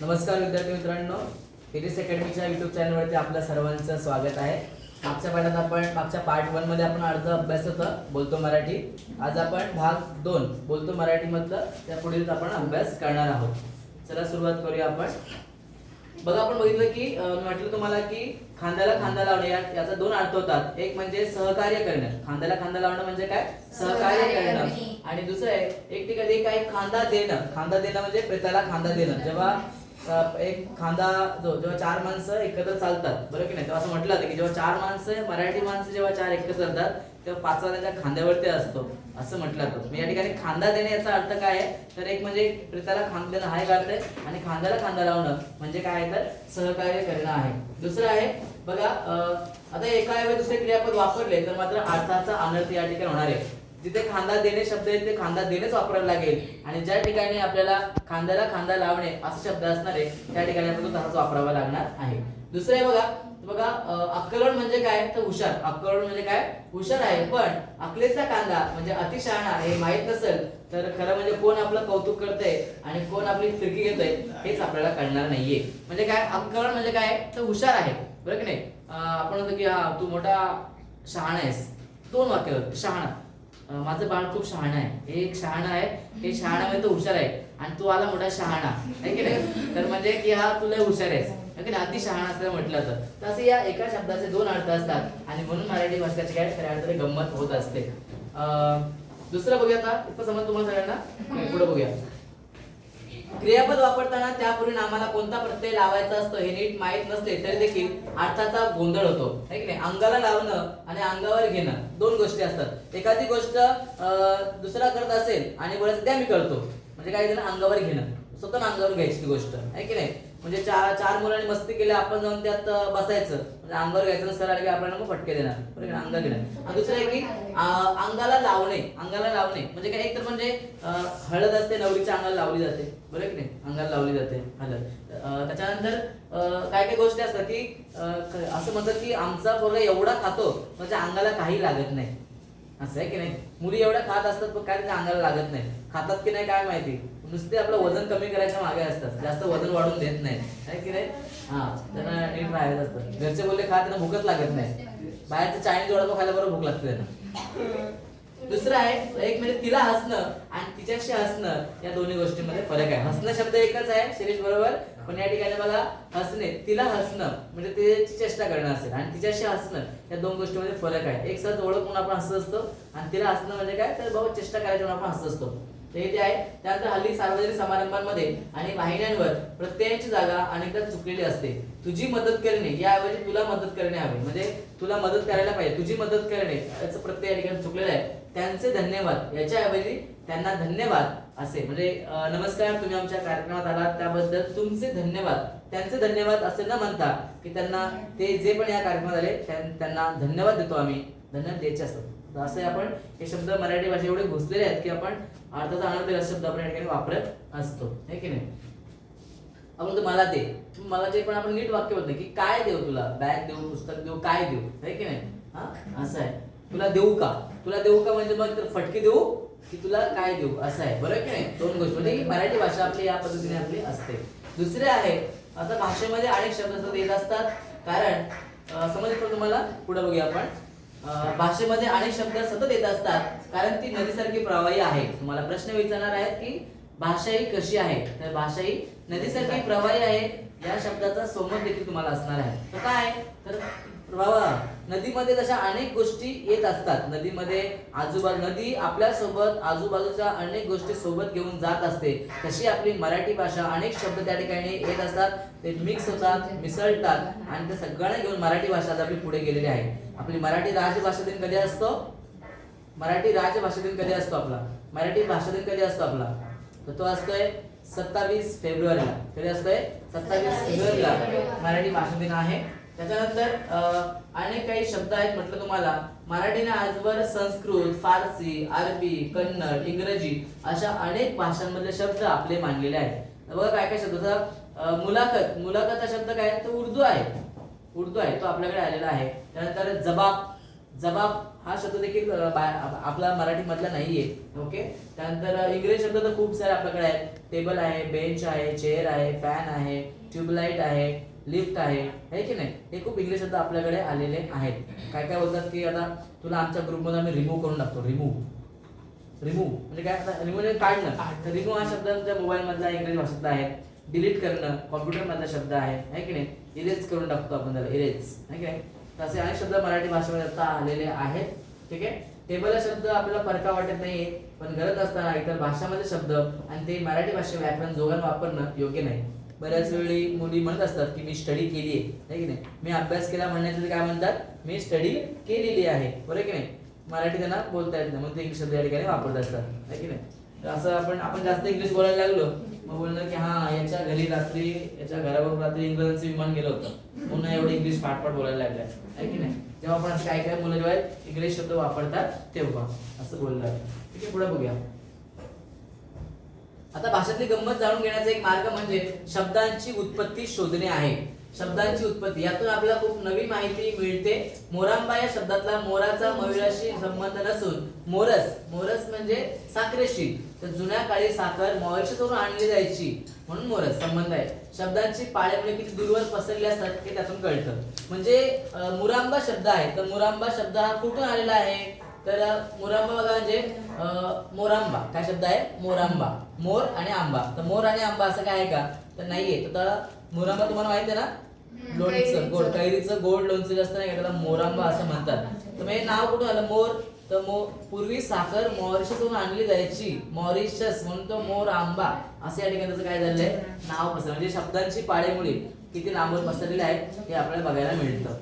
नमस्कार विद्यार्थी मित्रांनो फिजिक्स अकॅडमीच्या युट्यूब चॅनलवरती आपल्या सर्वांचं स्वागत आहे. मागच्या पाठात आपण मागच्या पार्ट वनमध्ये आपण अर्धा अभ्यास होता बोलतो मराठी. आज आपण भाग दोन बोलतो मराठी मधलं त्या पुढील आपण अभ्यास करणार आहोत. चला सुरुवात करूया आपण. बघा आपण बघितलं की म्हटलं तुम्हाला की खांद्याला खांदा लावणे याचा दोन अर्थ होतात. एक म्हणजे सहकार्य करणं. खांद्याला खांदा लावणं म्हणजे काय? सहकार्य करणं. आणि दुसरं आहे एक ठिकाणी काही खांदा देणं. खांदा देणं म्हणजे प्रेताला खांदा देणं. जेव्हा एक खांदा जो जेव्हा चार माणसं एकत्र चालतात बरोबर की नाही? तेव्हा असं म्हटलं जातं की जेव्हा चार माणसं मराठी माणसं जेव्हा चार एकत्र चालतात तेव्हा पाचवा त्यांच्या खांद्यावरती असतो असं म्हटलं जातं. मी या ठिकाणी खांदा देणे याचा अर्थ काय आहे? तर एक म्हणजे प्रेताला खांदा देणं हाय एक आहे आणि खांद्याला खांदा लावणं म्हणजे काय आहे? तर सहकार्य करणं आहे. दुसरं आहे बघा आता एका ऐवजी दुसरे क्रियापद वापरले तर मात्र अर्थाचा अनर्थ या ठिकाणी होणार आहे. जिथे खांदा देणे शब्द आहे ते खांदा देणेच वापरायला लागेल. आणि ज्या ठिकाणी आपल्याला खांद्याला खांदा लावणे असा शब्द असणार आहे त्या ठिकाणी आपल्याला तो तसाच वापरावा लागणार आहे. दुसरं आहे बघा बघा अं, म्हणजे काय? तर हुशार. अक्कलवड म्हणजे काय? हुशार आहे पण अकलेचा कांदा म्हणजे अतिशहाणा हे माहीत नसेल तर खरं म्हणजे कोण आपलं कौतुक करतंय आणि कोण आपली फिरकी घेतोय हेच आपल्याला कळणार नाहीये. म्हणजे काय? अक्कलवड म्हणजे काय? तर हुशार आहे. बरं की नाही? आपण म्हणतो की हा तू मोठा शहाणा आहेस. दोन वाक्य शहाणा. माझं बाळ खूप शहाणा आहे. हे एक शहाणा आहे हे शहाणा म्हणजे तो हुशार आहे. आणि तू आला मोठा शहाणा आहे की नाही? तर म्हणजे की हा तुला हुशार आहे. की नाही? अति शहाणा असं म्हटलं जातं. तर असे या एका शब्दाचे दोन अर्थ असतात. आणि म्हणून मराठी भाषेची काय खऱ्या अर्थाने गंमत होत असते. अं, दुसरं बघूया का इतकं समज तुम्हाला सगळ्यांना? पुढे बघूया. क्रियापद वापरताना त्यापूर्वी नामाला कोणता प्रत्यय लावायचा असतो हे नीट माहीत नसले तरी देखील अर्थाचा गोंधळ होतो. है की नाही? अंगाला लावणं आणि अंगावर घेणं दोन गोष्टी असतात. एखादी गोष्ट दुसरा करत असेल आणि बोलायचं त्या मी करतो. म्हणजे काय? अंगावर घेणं. स्वतः अंगावर घ्यायची ती गोष्ट. आहे की नाही? म्हणजे चार चार मुलांनी मस्ती केली आपण जाऊन त्यात बसायचं. म्हणजे अंगावर घ्यायचं सर आले की आपल्याला मग फटके देणार. बरोबर घेणार. अंगावर आणि दुसरं आहे की अंगाला लावणे अंगाला लावणे. म्हणजे काय एक तर म्हणजे हळद असते नवरीच्या अंगाला लावली जाते. बरोबर की नाही? अंगाला लावली जाते हळद. त्याच्यानंतर काय काय गोष्टी असतात की असं म्हणतात की आमचा पोरगा एवढा खातो म्हणजे अंगाला काही लागत नाही. असं आहे की नाही? मुली एवढ्या खात असतात पण काय अंगाला लागत नाही. खातात की नाही काय माहिती? नुसते आपलं वजन कमी करायच्या मागे असतात. जास्त वजन वाढून देत नाही आहे की नाही? हा त्यांना नीट राहायचं असतं. घरचे बोलले खा त्यांना भूकच लागत नाही. बाहेरचं चायनीज वडापाव खायला बरोबर भूक लागते त्यांना. दुसरं आहे एक म्हणजे तिला हसणं आणि तिच्याशी हसणं या दोन्ही गोष्टींमध्ये फरक आहे. हसणं शब्द एकच आहे शिरीष बरोबर पण या ठिकाणी मला हसणे तिला हसणं म्हणजे तिची चेष्टा करणं असेल आणि तिच्याशी हसणं या दोन गोष्टीमध्ये फरक आहे. एक सहज ओळख म्हणून आपण हसत असतो आणि तिला हसणं म्हणजे काय? तर बाबा चेष्टा करायची म्हणून आपण हसत असतो. तर हे ते आहे. त्यानंतर हल्ली सार्वजनिक समारंभांमध्ये आणि वाहिन्यांवर प्रत्ययाची जागा अनेकदा चुकलेली असते. तुझी मदत करणे याऐवजी तुला मदत करणे हवे. म्हणजे तुला मदत करायला पाहिजे. तुझी मदत करणे याचं प्रत्यय या ठिकाणी चुकलेलं आहे. त्यांचे धन्यवाद. याच्याऐवजी त्यांना धन्यवाद असे. म्हणजे नमस्कार तुम्ही आमच्या कार्यक्रमात आलात. त्याबद्दल तुमचे धन्यवाद. त्यांचे धन्यवाद असे न म्हणता की त्यांना ते जे पण या कार्यक्रमात आले त्यां- त्यांना धन्यवाद देतो आम्ही. धन्यवाद द्यायचे असतात. तर असे आपण हे शब्द मराठी भाषा एवढे घुसलेले आहेत की आपण अर्थाचा अनर्थ शब्द आपण या ठिकाणी वापरत असतो. हे की नाही? आपण तर मला दे. मला जे पण आपण नीट वाक्य बोलतो की काय देऊ तुला? बॅग देऊ पुस्तक देऊ काय देऊ? हे की नाही? हा? असं आहे. तुला देऊ का? तुला देऊ का? म्हणजे मग तर फटकी देऊ की तुला काय देऊ? असं आहे. बरोबर की नाही? दोन गोष्टी. म्हणजे की मराठी भाषा आपली या पद्धतीने आपली असते. दुसरे आहे आता भाषेमध्ये अनेक शब्द येत असतात. कारण समज पण तुम्हाला? पुढे बघूया आपण. भाषेमध्ये अनेक शब्द सतत येत असतात कारण ती नदीसारखी प्रवाही आहे. तुम्हाला प्रश्न विचारणार आहेत की भाषा ही कशी आहे? तर भाषा ही नदीसारखी प्रवाही आहे या शब्दाचा सोमत देखील तुम्हाला असणार आहे. तर काय? तर प्रवाह नदीमध्ये तशा अनेक गोष्टी येत असतात. नदीमध्ये आजूबाजू नदी आपल्यासोबत आजूबाजूच्या अनेक गोष्टी सोबत घेऊन जात असते. तशी आपली मराठी भाषा अनेक शब्द त्या ठिकाणी येत असतात. ते मिक्स होतात मिसळतात आणि ते सगळ्यांना घेऊन मराठी भाषा आज आपली पुढे गेलेली आहे. आपली मराठी राजभाषा दिन कधी असतो? मराठी राजभाषा दिन कधी असतो आपला? मराठी भाषा दिन कधी असतो आपला? तर तो असतोय सत्तावीस फेब्रुवारीला. कधी असतोय? सत्तावीस फेब्रुवारीला. मराठी भाषा दिन आहे. त्याच्यानंतर अनेक काही शब्द आहेत म्हटलं तुम्हाला. मराठीने आजवर संस्कृत फारसी अरबी कन्नड इंग्रजी अशा अनेक भाषांमधले शब्द आपले मानलेले आहेत. बघा काय काय शब्द मुलाखत मुलाखत. हा शब्द काय? तो उर्दू आहे. उर्दू आहे. तो आपल्याकडे आलेला आहे. त्यानंतर जबाब. जबाब हा शब्द देखील बा- आपला मराठीमधला नाहीये. ओके? त्यानंतर इंग्रजी शब्द तर खूप सारे आपल्याकडे आहेत. टेबल आहे बेंच आहे चेअर आहे फॅन आहे ट्यूबलाईट आहे. लिफ्ट आहे. है की नाही? हे खूप इंग्लिश शब्द आपल्याकडे आलेले आहेत. काय काय बोलतात की आता तुला आमच्या ग्रुपमध्ये आम्ही रिमूव्ह करून टाकतो. रिमूव्ह रिमूव्ह म्हणजे काय? रिमूव्ह म्हणजे काढणं. तर रिमूव्ह हा शब्द तुमच्या मोबाईल इंग्रजी भाषेतला आहे. डिलीट करणं कॉम्प्युटरमधला शब्द आहे. है की नाही? इरेज करून टाकतो आपण त्याला. इरेज है की नाही? तसे अनेक शब्द मराठी भाषेमध्ये आता आलेले आहेत. ठीक आहे? टेबल शब्द आपल्याला फरका वाटत नाहीये. पण गरज असताना इतर भाषामध्ये शब्द आणि ते मराठी भाषे व्याकरण जोगान वापरणं योग्य नाही. बऱ्याच वेळी मुली म्हणत असतात की मी स्टडी केली आहे. की नाही? मी अभ्यास केला म्हणण्याचं काय म्हणतात? मी स्टडी केलेली आहे. बरोबर की नाही? मराठी त्यांना बोलता येत नाही. मग ते इंग्लिश शब्द या ठिकाणी वापरत असतात. की नाही? तर असं आपण आपण जास्त इंग्लिश बोलायला लागलो मग बोललं की हा याच्या घरी रात्री याच्या घराबरोबर रात्री इंग्रजांचं विमान गेलं होतं. पुन्हा एवढं इंग्लिश पाठपाठ बोलायला लागलाय आहे की नाही? तेव्हा आपण असं काय काय मुलं जेव्हा इंग्लिश शब्द वापरतात तेव्हा असं बोललं आहे ठीक आहे पुढे बघूया. आता भाषेतली गंमत जाणून घेण्याचा एक मार्ग म्हणजे शब्दांची उत्पत्ती शोधणे आहे. शब्दांची उत्पत्ती. यातून आपल्याला खूप नवी माहिती मिळते. मोरांबा या शब्दातला मोराचा मयुराशी संबंध नसून मोरस. मोरस म्हणजे साखरेशी. तर जुन्या काळी साखर मॉरिशसवरून आणली जायची. म्हणून मोरस संबंध आहे. शब्दांची पाळेमुळे म्हणजे किती दूरवर पसरली असतात हे त्यातून कळतं. म्हणजे मुरांबा शब्द आहे. तर मुरांबा शब्द हा कुठून आलेला आहे? तर मोरांबा बघा म्हणजे मोरांबा. काय शब्द आहे? मोरांबा. मोर आणि आंबा. तर मोर आणि आंबा असं काय आहे का? तर नाहीये. तर मोरांबा तुम्हाला माहिती आहे ना? लोणचं. गोड कैरीचं गोड लोणचं जास्त नाही का त्याला मोरांबा असं म्हणतात. तर हे नाव कुठून आलं? मोर. तर मो पूर्वी साखर मॉरिशसहून आणली जायची. मॉरिशस म्हणून तो मोर आंबा. असं या ठिकाणी त्याचं काय झालंय? नाव पसरलं. म्हणजे शब्दांची पाळेमुळे किती लांबवर पसरलेले आहेत हे आपल्याला बघायला मिळतं.